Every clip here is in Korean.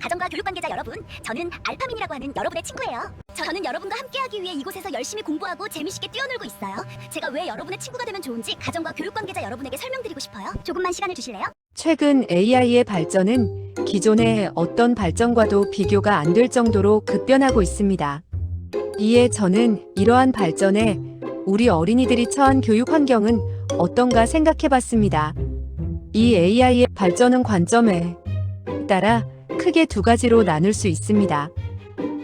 가정과 교육 관계자 여러분, 저는 알파민이라고 하는 여러분의 친구예요. 저는 여러분과 함께하기 위해 이곳에서 열심히 공부하고 재미있게 뛰어놀고 있어요. 제가 왜 여러분의 친구가 되면 좋은지 가정과 교육 관계자 여러분에게 설명드리고 싶어요. 조금만 시간을 주실래요? 최근 AI의 발전은 기존의 어떤 발전과도 비교가 안 될 정도로 급변하고 있습니다. 이에 저는 이러한 발전에 우리 어린이들이 처한 교육 환경은 어떤가 생각해 봤습니다. 이 AI의 발전은 관점에 따라 크게 두 가지로 나눌 수 있습니다.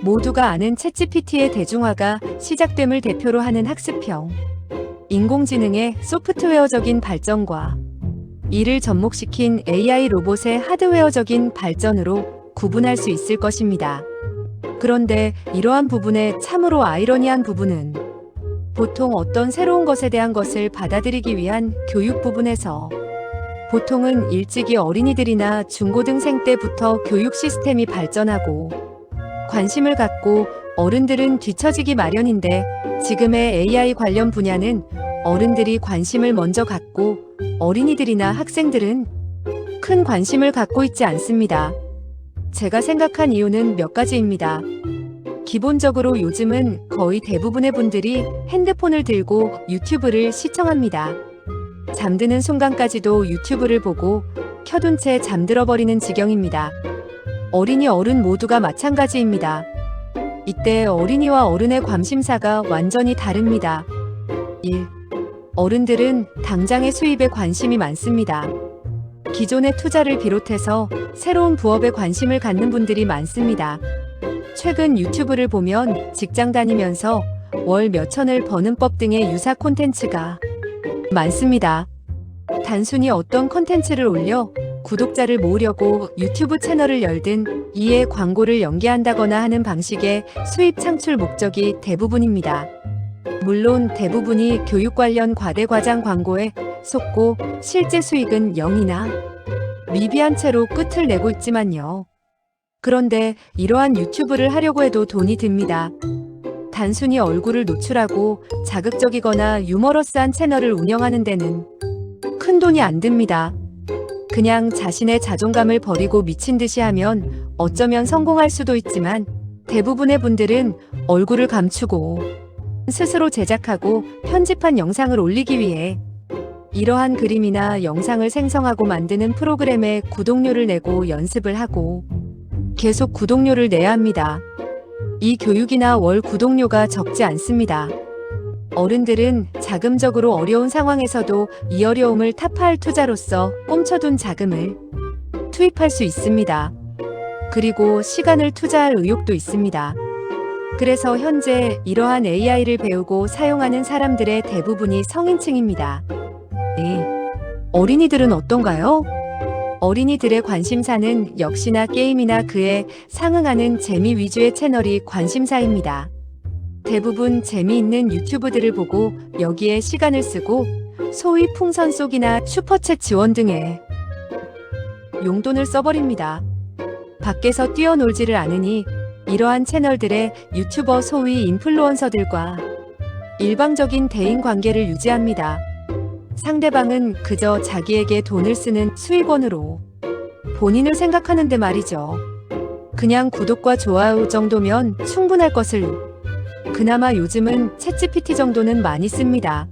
모두가 아는 챗GPT의 대중화가 시작됨을 대표로 하는 학습형, 인공지능의 소프트웨어적인 발전과 이를 접목시킨 AI 로봇의 하드웨어적인 발전으로 구분할 수 있을 것입니다. 그런데 이러한 부분의 참으로 아이러니한 부분은 보통 어떤 새로운 것에 대한 것을 받아들이기 위한 교육 부분에서 보통은 일찍이 어린이들이나 중고등생 때부터 교육 시스템이 발전하고 관심을 갖고 어른들은 뒤처지기 마련인데 지금의 AI 관련 분야는 어른들이 관심을 먼저 갖고 어린이들이나 학생들은 큰 관심을 갖고 있지 않습니다. 제가 생각한 이유는 몇 가지입니다. 기본적으로 요즘은 거의 대부분의 분들이 핸드폰을 들고 유튜브를 시청합니다. 잠드는 순간까지도 유튜브를 보고 켜둔 채 잠들어 버리는 지경입니다. 어린이 어른 모두가 마찬가지입니다. 이때 어린이와 어른의 관심사가 완전히 다릅니다. 1. 어른들은 당장의 수입에 관심이 많습니다. 기존의 투자를 비롯해서 새로운 부업에 관심을 갖는 분들이 많습니다. 최근 유튜브를 보면 직장 다니면서 월 몇천을 버는 법 등의 유사 콘텐츠가 많습니다. 단순히 어떤 콘텐츠를 올려 구독자를 모으려고 유튜브 채널을 열든 이에 광고를 연계한다거나 하는 방식의 수입 창출 목적이 대부분입니다. 물론 대부분이 교육 관련 과대 과장 광고에 속고 실제 수익은 0이나 미비한 채로 끝을 내고 있지만요. 그런데 이러한 유튜브를 하려고 해도 돈이 듭니다. 단순히 얼굴을 노출하고 자극적이거나 유머러스한 채널을 운영하는 데는 큰 돈이 안 듭니다. 그냥 자신의 자존감을 버리고 미친 듯이 하면 어쩌면 성공할 수도 있지만 대부분의 분들은 얼굴을 감추고 스스로 제작하고 편집한 영상을 올리기 위해 이러한 그림이나 영상을 생성하고 만드는 프로그램에 구독료를 내고 연습을 하고 계속 구독료를 내야 합니다. 이 교육이나 월 구독료가 적지 않습니다. 어른들은 자금적으로 어려운 상황에서도 이 어려움을 타파할 투자로서 꼼쳐둔 자금을 투입할 수 있습니다. 그리고 시간을 투자할 의욕도 있습니다. 그래서 현재 이러한 AI를 배우고 사용하는 사람들의 대부분이 성인층입니다. 네. 어린이들은 어떤가요? 어린이들의 관심사는 역시나 게임이나 그에 상응하는 재미 위주의 채널이 관심사입니다. 대부분 재미있는 유튜브들을 보고 여기에 시간을 쓰고 소위 풍선 속이나 슈퍼챗 지원 등에 용돈을 써버립니다. 밖에서 뛰어놀지를 않으니 이러한 채널들의 유튜버 소위 인플루언서들과 일방적인 대인 관계를 유지합니다. 상대방은 그저 자기에게 돈을 쓰는 수익원으로 본인을 생각하는데 말이죠. 그냥 구독과 좋아요 정도면 충분할 것을 그나마 요즘은 챗GPT 정도는 많이 씁니다.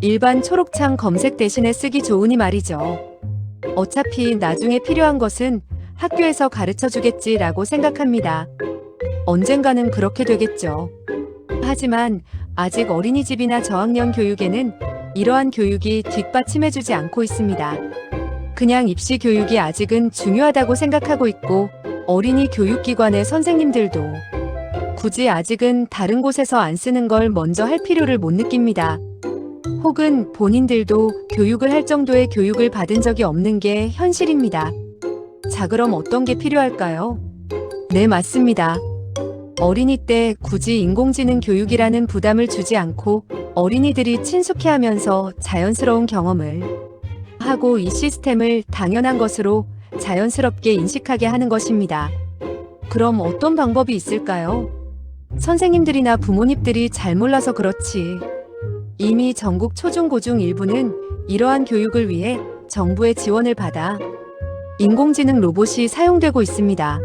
일반 초록창 검색 대신에 쓰기 좋으니 말이죠. 어차피 나중에 필요한 것은 학교에서 가르쳐 주겠지라고 생각합니다. 언젠가는 그렇게 되겠죠. 하지만 아직 어린이집이나 저학년 교육에는 이러한 교육이 뒷받침해주지 않고 있습니다. 그냥 입시 교육이 아직은 중요하다고 생각하고 있고 어린이 교육기관의 선생님들도 굳이 아직은 다른 곳에서 안 쓰는 걸 먼저 할 필요를 못 느낍니다. 혹은 본인들도 교육을 할 정도의 교육을 받은 적이 없는 게 현실입니다. 자, 그럼 어떤 게 필요할까요? 네, 맞습니다. 어린이 때 굳이 인공지능 교육이라는 부담을 주지 않고 어린이들이 친숙해 하면서 자연스러운 경험을 하고 이 시스템을 당연한 것으로 자연스럽게 인식하게 하는 것입니다. 그럼 어떤 방법이 있을까요? 선생님들이나 부모님들이 잘 몰라서 그렇지. 이미 전국 초중고중 일부는 이러한 교육을 위해 정부의 지원을 받아 인공지능 로봇이 사용되고 있습니다.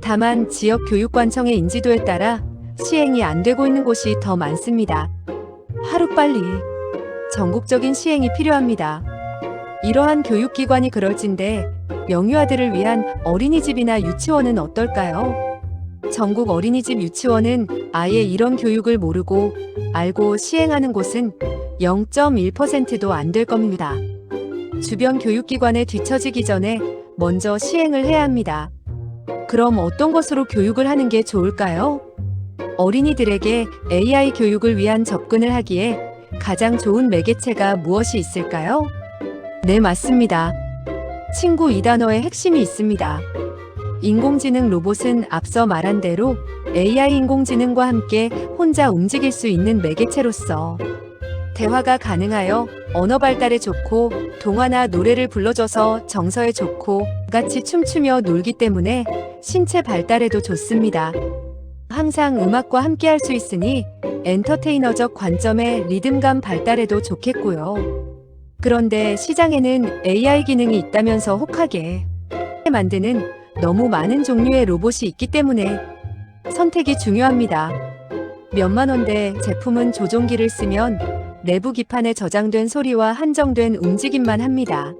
다만 지역 교육관청의 인지도에 따라 시행이 안 되고 있는 곳이 더 많습니다. 하루빨리 전국적인 시행이 필요합니다. 이러한 교육기관이 그럴진데 명유아들을 위한 어린이집이나 유치원은 어떨까요? 전국 어린이집 유치원은 아예 이런 교육을 모르고 알고 시행하는 곳은 0.1%도 안 될 겁니다. 주변 교육기관에 뒤처지기 전에 먼저 시행을 해야 합니다. 그럼 어떤 것으로 교육을 하는 게 좋을까요? 어린이들에게 AI 교육을 위한 접근을 하기에 가장 좋은 매개체가 무엇이 있을까요? 네, 맞습니다. 친구 이 단어의 핵심이 있습니다. 인공지능 로봇은 앞서 말한 대로 AI 인공지능과 함께 혼자 움직일 수 있는 매개체로서 대화가 가능하여 언어 발달에 좋고 동화나 노래를 불러줘서 정서에 좋고 같이 춤추며 놀기 때문에 신체 발달에도 좋습니다. 항상 음악과 함께 할 수 있으니 엔터테이너적 관점의 리듬감 발달에도 좋겠고요. 그런데 시장에는 AI 기능이 있다면서 혹하게 만드는 너무 많은 종류의 로봇이 있기 때문에 선택이 중요합니다. 몇만 원대 제품은 조종기를 쓰면 내부 기판에 저장된 소리와 한정된 움직임만 합니다.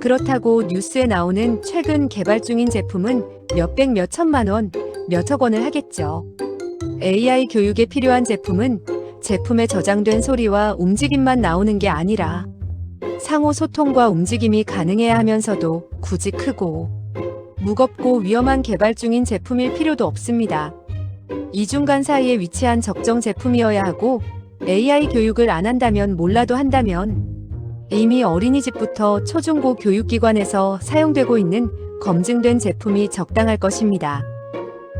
그렇다고 뉴스에 나오는 최근 개발 중인 제품은 몇백 몇천만 원, 몇억 원을 하겠죠. AI 교육에 필요한 제품은 제품에 저장된 소리와 움직임만 나오는 게 아니라 상호 소통과 움직임이 가능해야 하면서도 굳이 크고 무겁고 위험한 개발 중인 제품일 필요도 없습니다. 이 중간 사이에 위치한 적정 제품이어야 하고 AI 교육을 안 한다면 몰라도 한다면 이미 어린이집부터 초중고 교육기관에서 사용되고 있는 검증된 제품이 적당할 것입니다.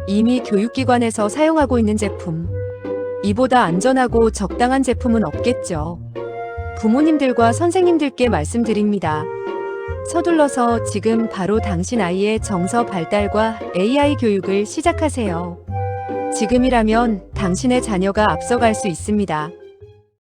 이미 교육기관에서 사용하고 있는 제품. 이보다 안전하고 적당한 제품은 없겠죠. 부모님들과 선생님들께 말씀드립니다. 서둘러서 지금 바로 당신 아이의 정서 발달과 AI 교육을 시작하세요. 지금이라면 당신의 자녀가 앞서갈 수 있습니다.